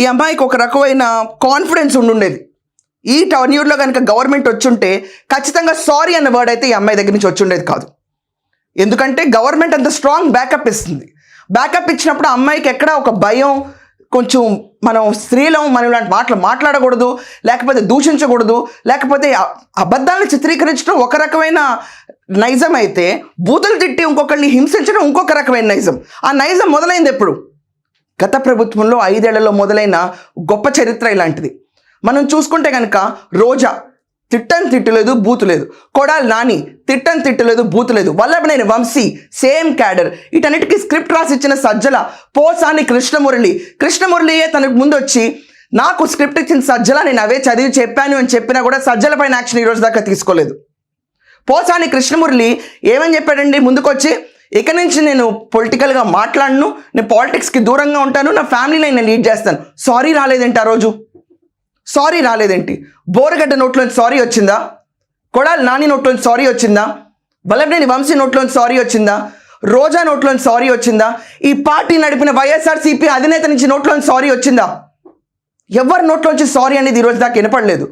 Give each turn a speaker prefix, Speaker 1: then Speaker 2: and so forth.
Speaker 1: ఈ అమ్మాయికి ఒక రకమైన కాన్ఫిడెన్స్ ఉండుండేది. ఈ టర్న్యూర్లో కనుక గవర్నమెంట్ వచ్చుంటే ఖచ్చితంగా సారీ అన్న వర్డ్ అయితే ఈ అమ్మాయి దగ్గర నుంచి వచ్చుండేది కాదు. ఎందుకంటే గవర్నమెంట్ అంత స్ట్రాంగ్ బ్యాకప్ ఇస్తుంది. బ్యాకప్ ఇచ్చినప్పుడు ఆ అమ్మాయికి ఎక్కడ ఒక భయం కొంచెం మనం స్త్రీలం మనం ఇలాంటి మాటలు మాట్లాడకూడదు లేకపోతే దూషించకూడదు లేకపోతే అబద్ధాలను చిత్రీకరించడం ఒక రకమైన నైజం అయితే బూతులు తిట్టి ఇంకొకరిని హింసించడం ఇంకొక రకమైన నైజం. ఆ నైజం మొదలైంది ఎప్పుడు? గత ప్రభుత్వంలో ఐదేళ్ళలో మొదలైన గొప్ప చరిత్ర ఇలాంటిది. మనం చూసుకుంటే కనుక రోజా తిట్టని తిట్టలేదు బూతు లేదు కొడాలి నాని తిట్టని తిట్టలేదు బూతు లేదు వల్లభనేని వంశీ సేమ్ క్యాడర్. వీటన్నిటికీ స్క్రిప్ట్ రాసి ఇచ్చిన సజ్జల పోసాని కృష్ణమురళి. కృష్ణమురళియే తనకు ముందు వచ్చి నాకు స్క్రిప్ట్ ఇచ్చిన సజ్జల నేను అవే చదివి చెప్పాను అని చెప్పినా కూడా సజ్జల పైన యాక్షన్ ఈ రోజు దాకా తీసుకోలేదు. పోసాని కృష్ణమురళి ఏమని చెప్పాడండి? ముందుకొచ్చి ఇక నుంచి నేను పొలిటికల్గా మాట్లాడను నేను పాలిటిక్స్కి దూరంగా ఉంటాను నా ఫ్యామిలీని నేను లీడ్ చేస్తాను. సారీ రాలేదేంటి ఆ రోజు? సారీ రాలేదేంటి? బోరగడ్డ నోట్లోని సారీ వచ్చిందా? కొడాలి నాని నోట్లోని సారీ వచ్చిందా? వల్లభనేని వంశీ నోట్లోని సారీ వచ్చిందా? రోజా నోట్లోని సారీ వచ్చిందా? ఈ పార్టీ నడిపిన వైఎస్ఆర్సీపీ అధినేత నుంచి నోట్లోని సారీ వచ్చిందా? ఎవరి నోట్లోంచి సారీ అనేది ఈ రోజు దాకా వినపడలేదు.